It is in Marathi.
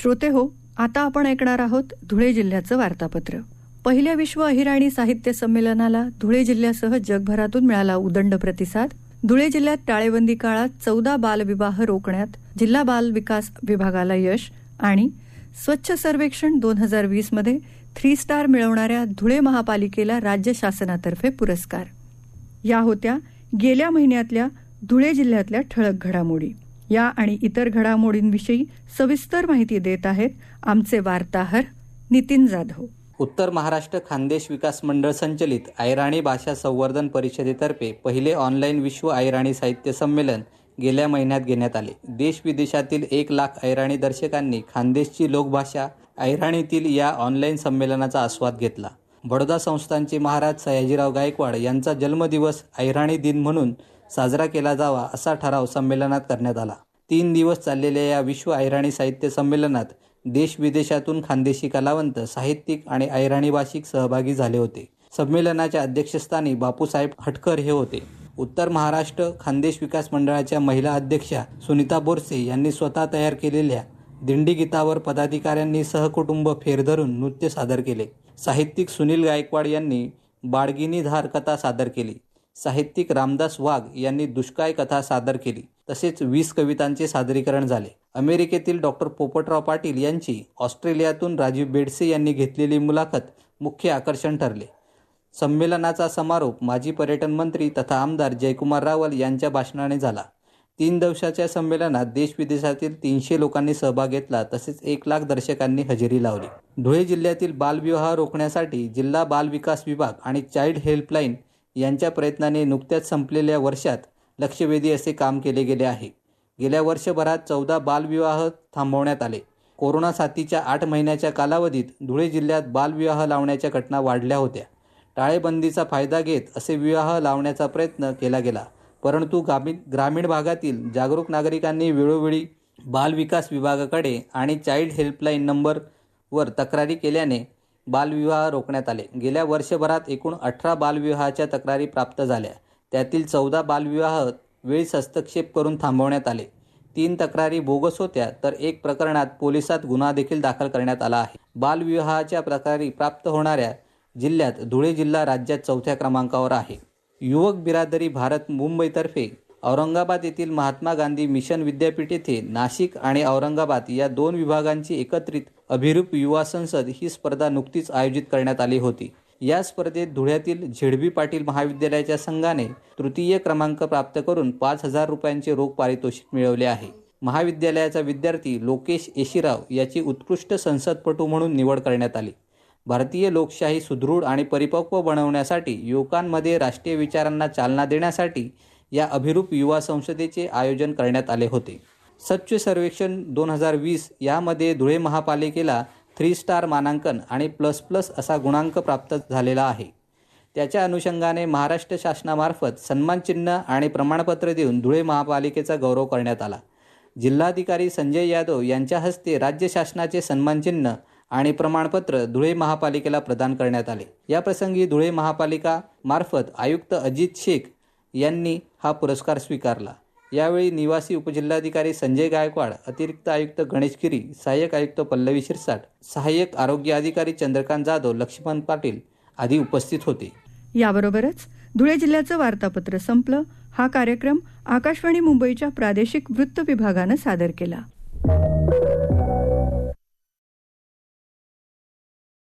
श्रोते हो आता आपण ऐकणार आहोत धुळे जिल्ह्याचं वार्तापत्र. पहिल्या विश्व अहिराणी साहित्य संमेलनाला धुळे जिल्ह्यासह जगभरातून मिळाला उदंड प्रतिसाद. धुळे जिल्ह्यात टाळेबंदी काळात चौदा बालविवाह रोखण्यात जिल्हा बाल विकास विभागाला यश आणि स्वच्छ सर्वेक्षण दोन हजार वीसमध्ये थ्री स्टार मिळवणाऱ्या धुळे महापालिकेला राज्य शासनातर्फे पुरस्कार. या होत्या गेल्या महिन्यातल्या धुळे जिल्ह्यातल्या ठळक घडामोडी. या आणि इतर घडामोडींविषयी सविस्तर माहिती देत आहेत आमचे वार्ताहर नितीन जाधव. उत्तर महाराष्ट्र खानदेश विकास मंडळ संचलित ऐराणी भाषा संवर्धन परिषदेतर्फे पहिले ऑनलाईन विश्व ऐराणी साहित्य संमेलन गेल्या महिन्यात घेण्यात आले. देश विदेशातील एक लाख ऐराणी दर्शकांनी खानदेशची लोकभाषा ऐराणीतील या ऑनलाईन संमेलनाचा आस्वाद घेतला. बडोदा संस्थांचे महाराज सयाजीराव गायकवाड यांचा जन्मदिवस ऐराणी दिन म्हणून साजरा केला जावा असा ठराव संमेलनात करण्यात आला. तीन दिवस चाललेल्या या विश्व अहिराणी साहित्य संमेलनात देशविदेशातून खानदेशी कलावंत साहित्यिक आणि अहिराणी भाषिक सहभागी झाले होते. संमेलनाच्या अध्यक्षस्थानी बापूसाहेब हटकर हे होते. उत्तर महाराष्ट्र खानदेश विकास मंडळाच्या महिला अध्यक्षा सुनीता बोरसे यांनी स्वतः तयार केलेल्या दिंडी गीतावर पदाधिकाऱ्यांनी सहकुटुंब फेर धरून नृत्य सादर केले. साहित्यिक सुनील गायकवाड यांनी बाळगिनी धार कथा सादर केली. साहित्यिक रामदास वाघ यांनी दुष्काळ कथा सादर केली. तसेच वीस कवितांचे सादरीकरण झाले. अमेरिकेतील डॉक्टर पोपटराव पाटील यांची ऑस्ट्रेलियातून राजीव बेडसे यांनी घेतलेली मुलाखत मुख्य आकर्षण ठरले. संमेलनाचा समारोप माजी पर्यटन मंत्री तथा आमदार जयकुमार रावल यांच्या भाषणाने झाला. तीन दिवसाच्या संमेलनात देश विदेशातील तीनशे लोकांनी सहभाग घेतला तसेच एक लाख दर्शकांनी हजेरी लावली. धुळे जिल्ह्यातील बालविवाह रोखण्यासाठी जिल्हा बाल विकास विभाग आणि चाइल्ड हेल्पलाईन यांच्या प्रयत्नाने नुकत्याच संपलेल्या वर्षात लक्षवेधी असे काम केले गेले आहे. गेल्या वर्षभरात चौदा बालविवाह थांबवण्यात आले. कोरोना साथीच्या आठ महिन्याच्या कालावधीत धुळे जिल्ह्यात बालविवाह लावण्याच्या घटना वाढल्या होत्या. टाळेबंदीचा फायदा घेत असे विवाह लावण्याचा प्रयत्न केला गेला. परंतु ग्रामीण ग्रामीण भागातील जागरूक नागरिकांनी वेळोवेळी बालविकास विभागाकडे आणि चाइल्ड हेल्पलाईन नंबरवर तक्रारी केल्याने बालविवाह रोखण्यात आले. गेल्या वर्षभरात एकूण अठरा बालविवाहाच्या तक्रारी प्राप्त झाल्या. त्यातील चौदा बालविवाह वेळीच हस्तक्षेप करून थांबवण्यात आले. तीन तक्रारी बोगस होत्या तर एक प्रकरणात पोलिसात गुन्हा देखील दाखल करण्यात आला आहे. बालविवाहाच्या तक्रारी प्राप्त होणाऱ्या जिल्ह्यात धुळे जिल्हा राज्यात चौथ्या क्रमांकावर आहे. युवक बिरादरी भारत मुंबईतर्फे औरंगाबाद येथील महात्मा गांधी मिशन विद्यापीठ येथे नाशिक आणि औरंगाबाद या दोन विभागांची एकत्रित अभिरूप युवा संसद ही स्पर्धा नुकतीच आयोजित करण्यात आली होती. या स्पर्धेत धुळ्यातील झेडबी पाटील महाविद्यालयाच्या संघाने तृतीय क्रमांक प्राप्त करून पाच हजार रुपयांचे रोख पारितोषिक मिळवले आहे. महाविद्यालयाचा विद्यार्थी लोकेश येशीराव याची उत्कृष्ट संसदपटू म्हणून निवड करण्यात आली. भारतीय लोकशाही सुदृढ आणि परिपक्व बनवण्यासाठी युवकांमध्ये राष्ट्रीय विचारांना चालना देण्यासाठी या अभिरूप युवा संसदेचे आयोजन करण्यात आले होते. स्वच्छ सर्वेक्षण दोन हजार वीस यामध्ये धुळे महापालिकेला थ्री स्टार मानांकन आणि प्लस प्लस असा गुणांक प्राप्त झालेला आहे. त्याच्या अनुषंगाने महाराष्ट्र शासनामार्फत सन्मानचिन्ह आणि प्रमाणपत्र देऊन धुळे महापालिकेचा गौरव करण्यात आला. जिल्हाधिकारी संजय यादव यांच्या हस्ते राज्य शासनाचे सन्मानचिन्ह आणि प्रमाणपत्र धुळे महापालिकेला प्रदान करण्यात आले. या प्रसंगी धुळे महापालिका मार्फत आयुक्त अजित शेख यांनी हा पुरस्कार स्वीकारला. यावेळी निवासी उपजिल्हाधिकारी संजय गायकवाड अतिरिक्त आयुक्त गणेश गिरी सहाय्यक आयुक्त पल्लवी शिरसाट सहाय्यक आरोग्य अधिकारी चंद्रकांत जाधव लक्ष्मण पाटील आदी उपस्थित होते. याबरोबरच धुळे जिल्ह्याचं वार्तापत्र संपलं. हा कार्यक्रम आकाशवाणी मुंबईच्या प्रादेशिक वृत्त विभागानं सादर केला.